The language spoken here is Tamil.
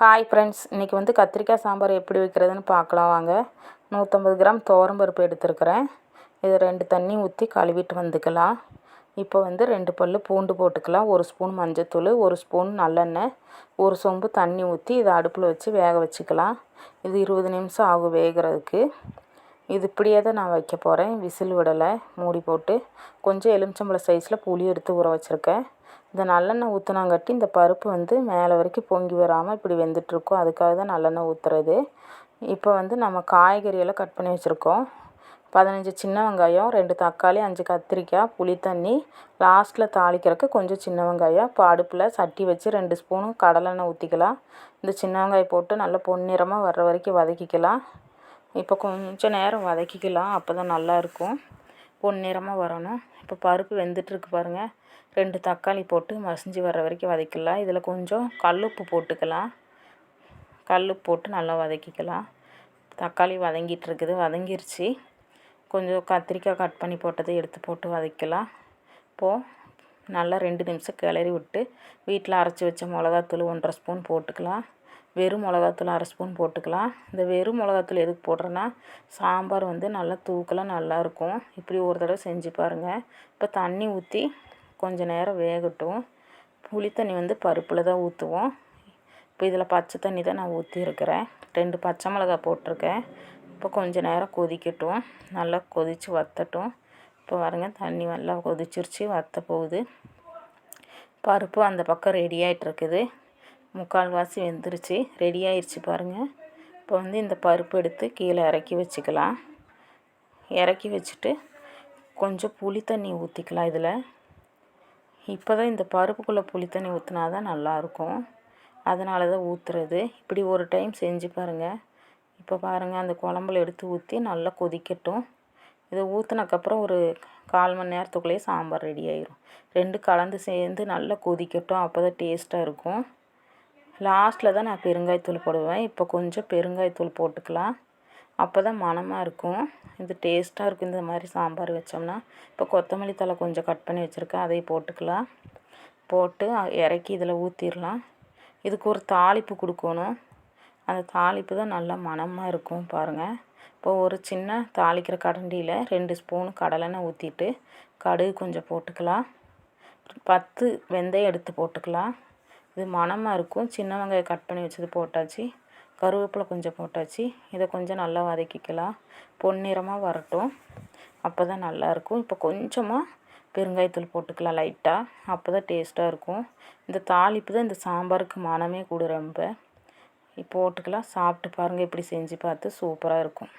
ஹாய் ஃப்ரெண்ட்ஸ் இன்றைக்கி வந்து கத்திரிக்காய் சாம்பார் எப்படி வைக்கிறதுன்னு பார்க்கலாம் வாங்க. நூற்றம்பது கிராம் துவரம்பருப்பு எடுத்துருக்கிறேன். இது ரெண்டு தண்ணி ஊற்றி கழுவிட்டு வந்துக்கலாம். இப்போ வந்து ரெண்டு பல் பூண்டு போட்டுக்கலாம். ஒரு ஸ்பூன் மஞ்சத்தூள் ஒரு ஸ்பூன் நல்லெண்ணெய் ஒரு சொம்பு தண்ணி ஊற்றி இதை அடுப்பில் வச்சு வேக வச்சுக்கலாம். இது இருபது நிமிஷம் ஆகும் வேகிறதுக்கு. இது இப்படியே தான் நான் வைக்க போகிறேன் விசில் விடலை மூடி போட்டு. கொஞ்சம் எலுமிச்சம்பழம் சைஸில் புளி எடுத்து ஊற வச்சுருக்கேன். இந்த நல்லெண்ணெய் ஊற்றினாங்காட்டி இந்த பருப்பு வந்து மேலே வரைக்கும் பொங்கி வராமல் இப்படி வெந்துட்டுருக்கும். அதுக்காக தான் நல்லெண்ணெய் ஊற்றுறது இப்போ வந்து நம்ம காய்கறியெல்லாம் கட் பண்ணி வச்சுருக்கோம். பதினஞ்சு சின்ன வெங்காயம் ரெண்டு தக்காளி அஞ்சு கத்திரிக்காய் புளி தண்ணி. லாஸ்ட்டில் தாளிக்கிறதுக்கு கொஞ்சம் சின்ன வெங்காயம் இப்போ அடுப்பில் சட்டி வச்சு ரெண்டு ஸ்பூனு கடலெண்ணெய் ஊற்றிக்கலாம் இந்த சின்ன வெங்காயம் போட்டு நல்லா பொன்னிறமாக வர்ற வரைக்கும் வதக்கிக்கலாம். இப்போ கொஞ்சம் நேரம் வதக்கிக்கலாம் அப்போ தான் நல்லாயிருக்கும் பொன்னிறமாக வரணும். இப்போ பருப்பு வெந்துட்டுருக்கு பாருங்கள் ரெண்டு தக்காளி போட்டு மசிஞ்சு வர வரைக்கும் வதக்கிடலாம். இதில் கொஞ்சம் கல்லுப்பு போட்டுக்கலாம். கல்லுப்பு போட்டு நல்லா வதக்கிக்கலாம். தக்காளி வதங்கிட்டு இருக்குது வதங்கிருச்சு. கொஞ்சம் கத்திரிக்காய் கட் பண்ணி போட்டதை எடுத்து போட்டு வதக்கலாம் இப்போது நல்லா ரெண்டு நிமிஷம் கிளறி விட்டு வீட்டில் அரைச்சி வச்ச மிளகாத்தூள் ஒன்றரை ஸ்பூன் போட்டுக்கலாம். வெறும் மிளகாத்தூள் அரை ஸ்பூன் போட்டுக்கலாம். இந்த வெறும் மிளகாத்தூள் எதுக்கு போடுறேன்னா சாம்பார் வந்து நல்லா தூக்கலாம் நல்லாயிருக்கும் இப்படி ஒரு தடவை செஞ்சு பாருங்கள் இப்போ தண்ணி ஊற்றி கொஞ்சம் நேரம் வேகட்டும். புளி தண்ணி வந்து பருப்பில் தான் ஊற்றுவோம் இப்போ இதில் பச்சை தண்ணி தான் நான் ஊற்றிருக்கிறேன் ரெண்டு பச்சை மிளகா போட்டிருக்கேன். இப்போ கொஞ்சம் நேரம் கொதிக்கட்டும். நல்லா கொதித்து வற்றட்டும் இப்போ பாருங்க தண்ணி நல்லா கொதிச்சிருச்சு வற்ற போகுது. பருப்பு அந்த பக்கம் ரெடி ஆகிட்டுருக்குது முக்கால்வாசி வெந்துருச்சு. ரெடி ஆயிடுச்சு பாருங்கள் இப்போ வந்து இந்த பருப்பு எடுத்து கீழே இறக்கி வச்சுக்கலாம். இறக்கி வச்சுட்டு கொஞ்சம் புளி தண்ணி ஊற்றிக்கலாம் இதில். இப்போ தான் இந்த பருப்புக்குள்ளே புளி தண்ணி ஊற்றினா தான் நல்லாயிருக்கும் அதனால தான் ஊற்றுறது இப்படி ஒரு டைம் செஞ்சு பாருங்கள் இப்போ பாருங்கள் அந்த குழம்புல எடுத்து ஊற்றி நல்லா கொதிக்கட்டும். இதை ஊற்றினக்கப்புறம் ஒரு கால் மணி நேரத்துக்குள்ளேயே சாம்பார் ரெடி ஆயிரும். ரெண்டு கலந்து சேர்ந்து நல்லா கொதிக்கட்டும். அப்போ தான் டேஸ்ட்டாக இருக்கும். லாஸ்ட்டில் தான் நான் பெருங்காயத்தூள் போடுவேன். இப்போ கொஞ்சம் பெருங்காயத்தூள் போட்டுக்கலாம். அப்போ தான் மணமாக இருக்கும். இது டேஸ்ட்டாக இருக்கும். இந்த மாதிரி சாம்பார் வச்சோம்னா. இப்போ கொத்தமல்லி தழை கொஞ்சம் கட் பண்ணி வச்சுருக்கேன். அதையும் போட்டுக்கலாம். போட்டு இறக்கி இதில் ஊற்றிடலாம் இதுக்கு ஒரு தாளிப்பு கொடுக்கணும். அந்த தாளிப்பு தான் நல்லா மணமாக இருக்கும் பாருங்கள் இப்போ ஒரு சின்ன தாளிக்கிற கரண்டியில் ரெண்டு ஸ்பூன் கடலெண்ணெய் ஊற்றிட்டு கடுகு கொஞ்சம் போட்டுக்கலாம். பத்து வெந்தயம் எடுத்து போட்டுக்கலாம். இது மணமாக இருக்கும். சின்ன வெங்காயம் கட் பண்ணி வச்சது போட்டாச்சு. கருவேப்பிலை கொஞ்சம் போட்டாச்சு. இதை கொஞ்சம் நல்லா வதக்கிக்கலாம். பொன்னிறமாக வரட்டும். அப்போ தான் நல்லாயிருக்கும் இப்போ கொஞ்சமாக பெருங்காயத்தூள் போட்டுக்கலாம் லைட்டாக அப்போ தான் டேஸ்ட்டாக இருக்கும். இந்த தாளிப்பு தான் இந்த சாம்பாருக்கு மனமே கூட ரொம்ப. இப்போ போட்டுக்கலாம். சாப்பிட்டு பாருங்கள் இப்படி செஞ்சு பார்த்து சூப்பராக இருக்கும்.